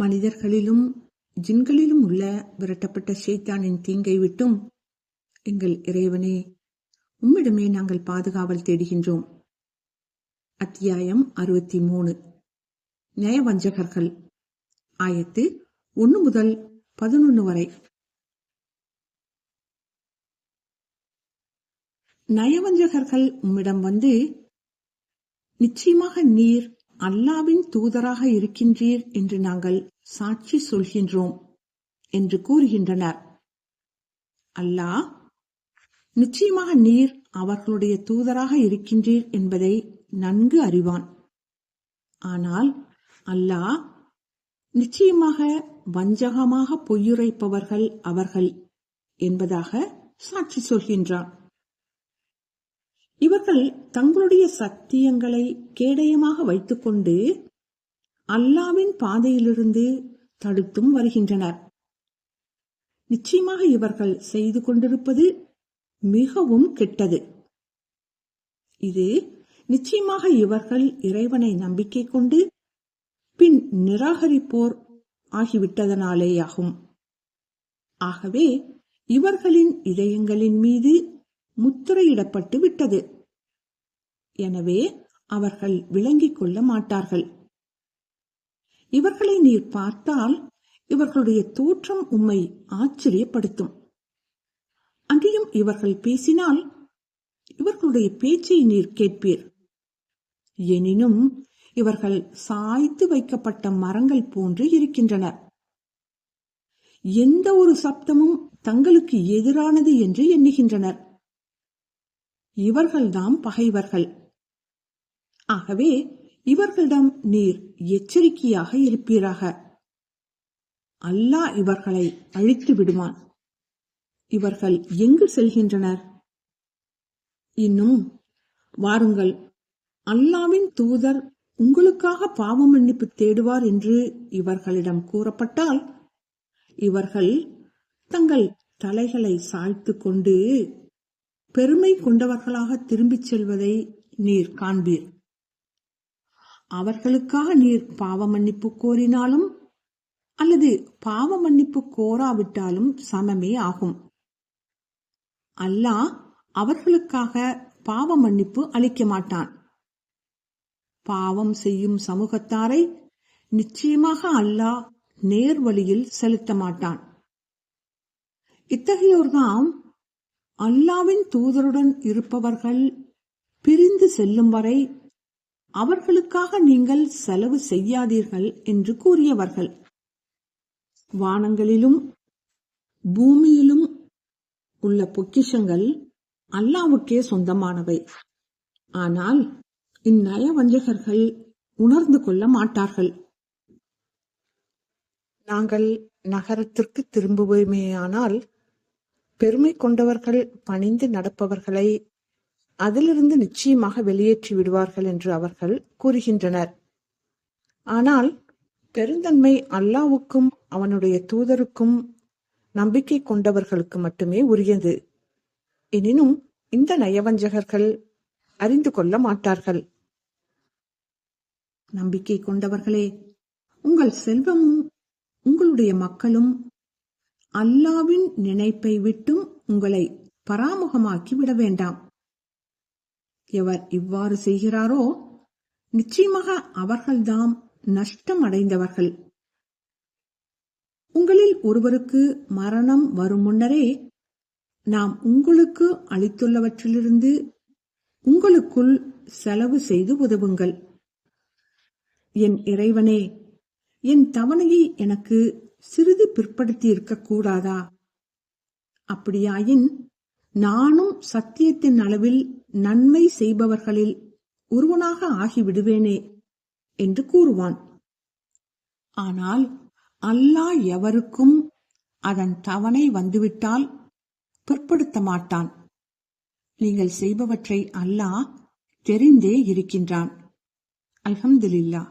மனிதர்களிலும் ஜின்களிலும் உள்ள விரட்டப்பட்ட ஷேத்தானின் தீங்கை விட்டும் எங்கள் இறைவனே உம்மிடமே நாங்கள் பாதுகாவல் தேடுகின்றோம். அத்தியாயம் அறுபத்தி மூணு நயவஞ்சகர்கள் ஆயத்து ஒன்று முதல் பதினொன்று வரை. நயவஞ்சகர்கள் உம்மிடம் வந்து நிச்சயமாக நீர் அல்லாவின் தூதராக இருக்கின்றீர் என்று நாங்கள் சாட்சி சொல்கின்றோம் என்று கூறுகின்றனர். அல்லாஹ் நிச்சயமாக நீர் அவர்களுடைய தூதராக இருக்கின்றீர் என்பதை நன்கு அறிவான். ஆனால் அல்லாஹ் நிச்சயமாக வஞ்சகமாக பொய்யுரைப்பவர்கள் அவர்கள் என்பதாக சாட்சி சொல்கின்றான். இவர்கள் தங்களுடைய சத்தியங்களை கேடயமாக வைத்துக்கொண்டு அல்லாவின் பாதையிலிருந்து தடுத்தும் வருகின்றனர். நிச்சயமாக இவர்கள் செய்து கொண்டிருப்பது மிகவும் கெட்டது. இது நிச்சயமாக இவர்கள் இறைவனை நம்பிக்கை கொண்டு பின் நிராகரிப்போர் ஆகிவிட்டதனாலேயாகும். ஆகவே இவர்களின் இதயங்களின் மீது முத்திரையிடப்பட்டு விட்டது. எனவே அவர்கள் விளங்கிக் கொள்ள மாட்டார்கள். இவர்களை நீர் பார்த்தால் இவர்களுடைய தோற்றம் உம்மை ஆச்சரியப்படுத்தும். அங்கேயும் இவர்கள் பேசினால் இவர்களுடைய பேச்சை நீர் கேட்பீர். எனினும் இவர்கள் சாய்த்து வைக்கப்பட்ட மரங்கள் போன்று இருக்கின்றனர் எந்த ஒரு சப்தமும் தங்களுக்கு எதிரானது என்று எண்ணுகின்றனர். இவர்கள்தான் பகைவர்கள். ஆகவே இவர்களிடம் நீர் எச்சரிக்கையாக இருப்பீராக. அல்லாஹ் இவர்களை அழித்து விடுவான். இவர்கள் எங்கு செல்கின்றனர்? இன்னும் வாருங்கள் அல்லாவின் தூதர் உங்களுக்காக பாவ மன்னிப்பு தேடுவார் என்று இவர்களிடம் கூறப்பட்டால் இவர்கள் தங்கள் தலைகளை சாய்த்து கொண்டு பெருமை கொண்டவர்களாக திரும்பிச் செல்வதை நீர் காண்பீர். அவர்களுக்காக நீர் பாவ மன்னிப்பு கோரினாலும் அல்லது பாவ மன்னிப்பு கோராவிட்டாலும் சமமே ஆகும். அல்லாஹ் அவர்களுக்காக பாவ மன்னிப்பு அளிக்க மாட்டான். பாவம் செய்யும் சமூகத்தாரை நிச்சயமாக அல்லாஹ் நேர் வழியில் செலுத்த மாட்டான். இத்தகையோர்தாம் அல்லாவின் தூதருடன் இருப்பவர்கள் பிரிந்து செல்லும் வரை அவர்களுக்காக நீங்கள் செலவு செய்யாதீர்கள் என்று கூறியவர்கள். வானங்களிலும் பூமியிலும் உள்ள பொக்கிஷங்கள் அல்லாவுக்கே சொந்தமானவை. ஆனால் இந்நயவஞ்சகர்கள் உணர்ந்து கொள்ள மாட்டார்கள். நாங்கள் நகரத்திற்கு திரும்புவோமேயானால் பெருமை கொண்டவர்கள் பணிந்து நடப்பவர்களை அதிலிருந்து நிச்சயமாக வெளியேற்றி விடுவார்கள் என்று அவர்கள் கூறுகின்றனர். ஆனால் பெருந்தன்மை அல்லாவுக்கும் அவனுடைய தூதருக்கும் நம்பிக்கை கொண்டவர்களுக்கு மட்டுமே உரியது. எனினும் இந்த நயவஞ்சகர்கள் அறிந்து கொள்ள மாட்டார்கள். நம்பிக்கை கொண்டவர்களே உங்கள் செல்வமும் உங்களுடைய மக்களும் அல்லாவின் நினைப்பை விட்டும் உங்களை பராமுகமாக்கி விட வேண்டாம். எவர் இவ்வாறு செய்கிறாரோ நிச்சயமாக அவர்கள்தாம் நஷ்டம் அடைந்தவர்கள் உங்களில் ஒருவருக்கு மரணம் வரும் முன்னரே நாம் உங்களுக்கு அளித்துள்ளவற்றிலிருந்து உங்களுக்குள் செலவு செய்து உதவுங்கள். என் இறைவனே என் தவணையை எனக்கு சிறிது பிற்படுத்தி இருக்கக்கூடாதா? அப்படியாயின் நானும் சத்தியத்தின் அளவில் நன்மை செய்பவர்களில் ஒருவனாக ஆகிவிடுவேனே என்று கூறுவான். ஆனால் அல்லாஹ் எவருக்கும் அதன் தவணை வந்துவிட்டால் பிற்படுத்த மாட்டான். நீங்கள் செய்பவற்றை அல்லாஹ் தெரிந்தே இருக்கின்றான். அல்ஹம்துலில்லா